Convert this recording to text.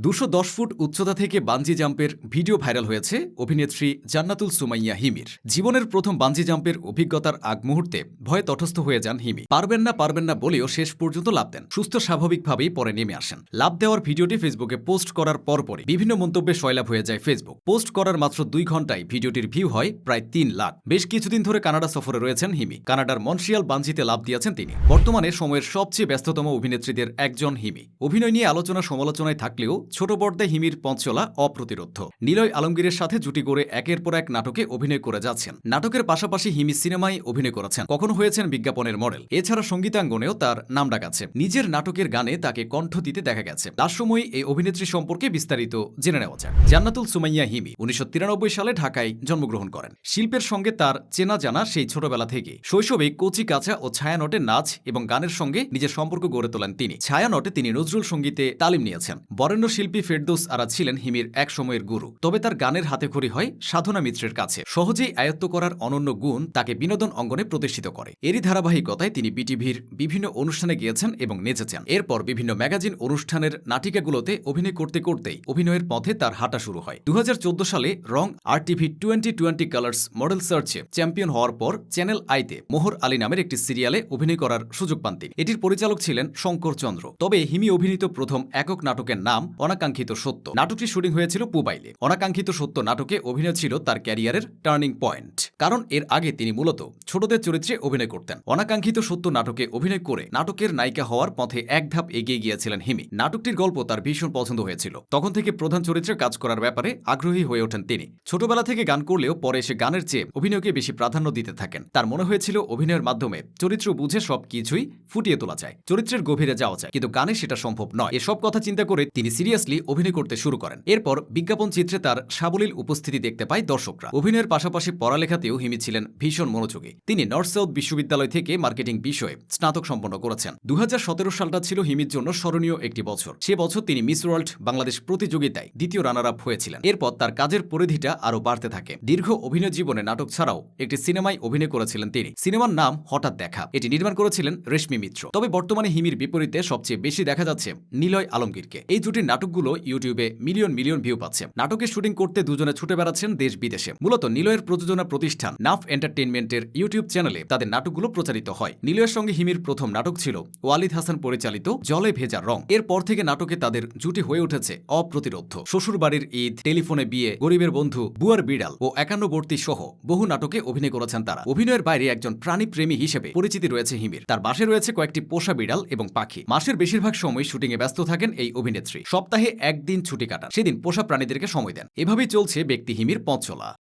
দুশো ফুট উচ্চতা থেকে বাঞ্জি জাম্পের ভিডিও ভাইরাল হয়েছে অভিনেত্রী জান্নাতুল সুমাইয়া হিমির। জীবনের প্রথম বাঞ্জি জাম্পের অভিজ্ঞতার আগ মুহূর্তে ভয়ে তটস্থ হয়ে যান হিমি। পারবেন না পারবেন না বলেও শেষ পর্যন্ত লাভ দেন। সুস্থ স্বাভাবিকভাবেই পরে নেমে আসেন। লাভ দেওয়ার ভিডিওটি ফেসবুকে পোস্ট করার পরপরই। বিভিন্ন মন্তব্যে সয়লাভ হয়ে যায় ফেসবুক। পোস্ট করার মাত্র দুই ঘন্টায় ভিডিওটির ভিউ হয় প্রায় তিন লাখ। বেশ কিছুদিন ধরে কানাডা সফরে রয়েছেন হিমি। কানাডার মনশিয়াল বাঞ্জিতে লাভ দিয়েছেন তিনি। বর্তমানে সময়ের সবচেয়ে ব্যস্ততম অভিনেত্রীদের একজন হিমি। অভিনয় নিয়ে আলোচনা সমালোচনায় থাকলেও ছোট পর্দায় হিমির পঞ্চলা অপ্রতিরোধ্য। নিলয় আলমগীরের সাথে জুটি করে একের পর এক নাটকে অভিনয় করে যাচ্ছেন। নাটকের পাশাপাশি হিমি সিনেমায় অভিনয় করেছেন। কখনো হয়েছেন বিজ্ঞাপনের মডেল। এছাড়া সঙ্গীতাঙ্গনেও তার নাম ডাকাছে নিজের নাটকের গানে তাকে কণ্ঠ দিতে দেখা গেছে। তার সময় এই অভিনেত্রী সম্পর্কে বিস্তারিত জেনে নেওয়া যাক। জান্নাতুল সুমাইয়া হিমি উনিশশো তিরানব্বই সালে ঢাকায় জন্মগ্রহণ করেন। শিল্পের সঙ্গে তার চেনা জানা সেই ছোটবেলা থেকে। শৈশবে কচি কাঁচা ও ছায়ানটে নাচ এবং গানের সঙ্গে নিজের সম্পর্ক গড়ে তোলেন তিনি। ছায়ানটে তিনি নজরুল সঙ্গীতে তালিম নিয়েছেন। বরেণ্য শিল্পী ফেরদৌস আরা ছিলেন হিমির এক সময়ের গুরু। তবে তার গানের হাতেখড়ি হয় সাধনা মিত্রের কাছে। সহজেই আয়ত্ত করার অনন্য গুণ তাকে বিনোদন অঙ্গনে প্রতিষ্ঠিত করে। এরই ধারাবাহিকতায় তিনি বিটিভির বিভিন্ন অনুষ্ঠানে গিয়েছেন এবং নেচেছেন। এরপর বিভিন্ন ম্যাগাজিন অনুষ্ঠানের নাটিকাগুলোতে অভিনয় করতে করতেই অভিনয়ের পথে তার হাঁটা শুরু হয়। দু হাজার চোদ্দ সালে রং আর TV twenty twenty Colors model সার্চে চ্যাম্পিয়ন হওয়ার পর চ্যানেল আইতে মোহর আলী নামের একটি সিরিয়ালে অভিনয় করার সুযোগ পান তিনি। এটির পরিচালক ছিলেন শঙ্কর চন্দ্র। তবে হিমি অভিনীত প্রথম একক নাটকের নাম অনাকাঙ্ক্ষিত সত্য। নাটকটি শুটিং হয়েছিল পুবাইলে। অনাকাঙ্ক্ষিত সত্য নাটকে অভিনয় ছিল তার ক্যারিয়ারের টার্নিং পয়েন্ট। কারণ এর আগে তিনি মূলত ছোটদের চরিত্রে অভিনয় করতেন। অনাকাঙ্ক্ষিত সত্য নাটকে অভিনয় করে নাটকের নায়িকা হওয়ার পথে এক ধাপ এগিয়ে গিয়েছিলেন হিমি। নাটকটির গল্প তার ভীষণ পছন্দ হয়েছিল। তখন থেকে প্রধান চরিত্রে কাজ করার ব্যাপারে আগ্রহী হয়ে ওঠেন তিনি। ছোটবেলা থেকে গান করলেও পরে এসে গানের চেয়ে অভিনয়কে বেশি প্রাধান্য দিতে থাকেন। তার মনে হয়েছিল অভিনয়ের মাধ্যমে চরিত্র বুঝে সব কিছুই ফুটিয়ে তোলা যায়। চরিত্রের গভীরে যাওয়া যায়। কিন্তু গানে সেটা সম্ভব নয়। এসব কথা চিন্তা করে তিনি সিরিয়াসলি অভিনয় করতে শুরু করেন। এরপর বিজ্ঞাপন চিত্রে তার সাবলীল উপস্থিতি দেখতে পায় দর্শকরা। অভিনয়ের পাশাপাশি পড়ালেখাতেও হিমি ছিলেন ভীষণ মনোযোগী। তিনি নর্থ সাউথ বিশ্ববিদ্যালয় থেকে মার্কেটিং বিষয়ে স্নাতক সম্পন্ন করেছেন। দু সালটা ছিল হিমির জন্য স্মরণীয় একটি বছর। সে বছর তিনি মিস ওয়ার্ল্ড বাংলাদেশ প্রতিযোগিতায় দ্বিতীয় রানার আপ হয়েছিলেন। এরপর তার কাজের পরিধিটা আরও বাড়তে থাকে। দীর্ঘ অভিনয় জীবনে নাটক ছাড়াও একটি সিনেমায় অভিনয় করেছিলেন তিনি। সিনেমার নাম হঠাৎ দেখা। এটি নির্মাণ করেছিলেন রেশমি মিত্র। তবে বর্তমানে হিমির বিপরীতে সবচেয়ে বেশি দেখা যাচ্ছে নিলয় আলমগীরকে। এই জুটির নাটকগুলো ইউটিউবে মিলিয়ন মিলিয়ন ভিউ পাচ্ছে। নাটকের শুটিং করতে দুজনে ছুটে বেড়াচ্ছেন দেশ বিদেশে। মূলত নিলয়ের প্রযোজনা প্রতিষ্ঠান নাফ এন্টারটেনমেন্টের ইউটিউব চ্যানেলে তাদের নাটকগুলো প্রচারিত হয়। নিলয়ের সঙ্গে হিমির প্রথম নাটক ছিল ওয়ালিদ হাসান পরিচালিত জলে ভেজা রং। এরপর থেকে নাটকে তাদের জুটি হয়ে উঠেছে অপ্রতিরোধ্য। শ্বশুরবাড়ির ঈদ, টেলিফোনে বিয়ে, গরিবের বন্ধু, বুয়ার বিড়াল ও একান্নবর্তী সহ বহু নাটকে অভিনয় করেছেন তারা। অভিনয়ের বাইরে একজন প্রাণীপ্রেমী হিসেবে পরিচিতি রয়েছে হিমির। তার বাসে রয়েছে কয়েকটি পোষা বিড়াল এবং পাখি। মাসের বেশিরভাগ সময় শুটিংয়ে ব্যস্ত থাকেন এই অভিনেত্রী। সপ্তাহে একদিন ছুটি কাটান। সেদিন পোষা প্রাণীদেরকে সময় দেন। এভাবেই চলছে ব্যক্তিহিমির পথ চলা